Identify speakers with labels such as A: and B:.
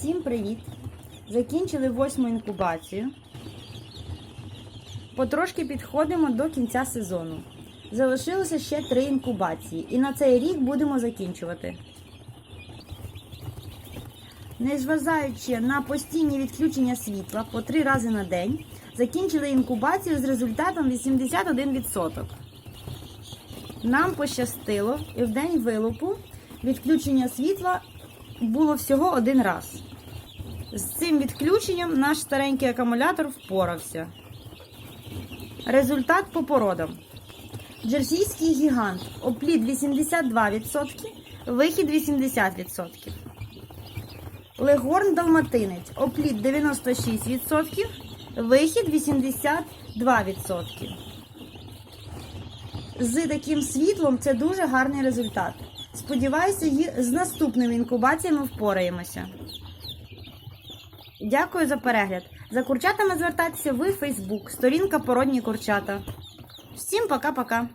A: Всім привіт! Закінчили восьму інкубацію. Потрошки підходимо до кінця сезону. Залишилося ще три інкубації, і на цей рік будемо закінчувати. Незважаючи на постійні відключення світла по три рази на день, закінчили інкубацію з результатом 81%. Нам пощастило, і в день вилупу відключення світла було всього один раз. З цим відключенням наш старенький акумулятор впорався. Результат по породам. Джерсійський гігант. Опліт 82%, вихід 80%. Легорн Далматинець. Опліт 96%, вихід 82%. З таким світлом це дуже гарний результат. Сподіваюся, з наступними інкубаціями впораємося. Дякую за перегляд. За курчатами звертайтеся ви в Фейсбук, сторінка Породні курчата. Всім пока-пока.